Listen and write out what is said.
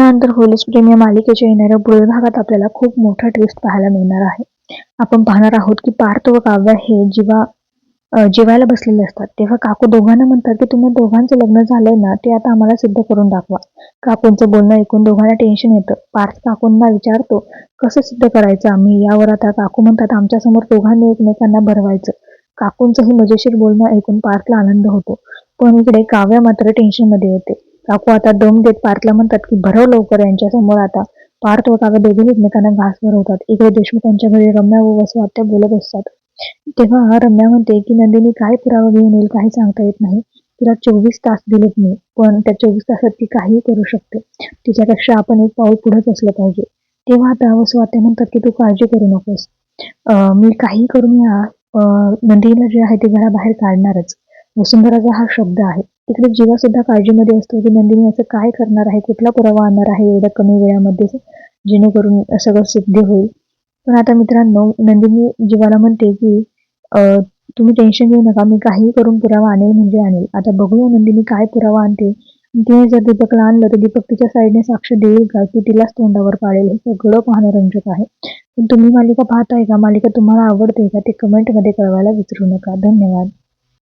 लग्नानंतर होलीस प्रेम या मालिकेच्या येणाऱ्या पुढील भागात आपल्याला खूप मोठा ट्विस्ट पाहायला मिळणार आहे. आपण पाहणार आहोत की पार्थ व काव्य हे जेव्हा जेवायला बसलेले असतात तेव्हा काकू दोघांना म्हणतात की तुम्ही दोघांचं लग्न झालंय ना ते आता आम्हाला सिद्ध करून दाखवा. काकूंचं बोलणं ऐकून दोघांना टेन्शन येतं. पार्थ काकूंना विचारतो कसं सिद्ध करायचं आम्ही? यावर आता काकू म्हणतात आमच्यासमोर दोघांनी एकमेकांना भरवायचं. काकूंचं हे मजेशीर बोलणं ऐकून पार्थला आनंद होतो. पण इकडे काव्य मात्र टेन्शनमध्ये येते. काकू आता दम देत पार्थला म्हणतात की भरव लवकर यांच्या समोर आता. पार्थ व काका दोघेही एकमेकांना घास भरवतात. इकडे देशमुखांच्या घरी रम्या व वसू आत्या बोलत असतात. तेव्हा रम्या म्हणते की नंदिनी काय पुरावा घेऊन येईल काही सांगता येत नाही. तिला चोवीस तास दिलेत मी पण त्या चोवीस तासात ती काहीही करू शकते. तिच्यापेक्षा आपण एक पाऊल पुढेच असलं पाहिजे. तेव्हा आता वसू आत्या म्हणतात की तू काळजी करू नकोस. अं, मी काही करून या. नंदिनीला जे आहे ते घराबाहेर काढणारच. वसुंधराचा हा शब्द आहे. तिकडे जीवा सुद्धा काळजीमध्ये असतो की नंदिनी असं काय करणार आहे? कुठला पुरावा आणणार आहे एवढ्या कमी वेळामध्ये? जेणेकरून सगळं सिद्ध होईल. पण आता मित्रांनो नंदिनी जीवाला म्हणते की तुम्ही टेन्शन घेऊ नका. मी काही करून पुरावा आणेल म्हणजे आणेल. आता बघूया नंदिनी काय पुरावा आणते. तिने जर दीपकला आणलं तर दीपक तिच्या साईडने साक्ष देईल का? की तिलाच तोंडावर पाळेल? हे सगळं पाहणं रंजक आहे. पण तुम्ही मालिका पाहताय का? मालिका तुम्हाला आवडते का? ते कमेंटमध्ये कळवायला विसरू नका. धन्यवाद.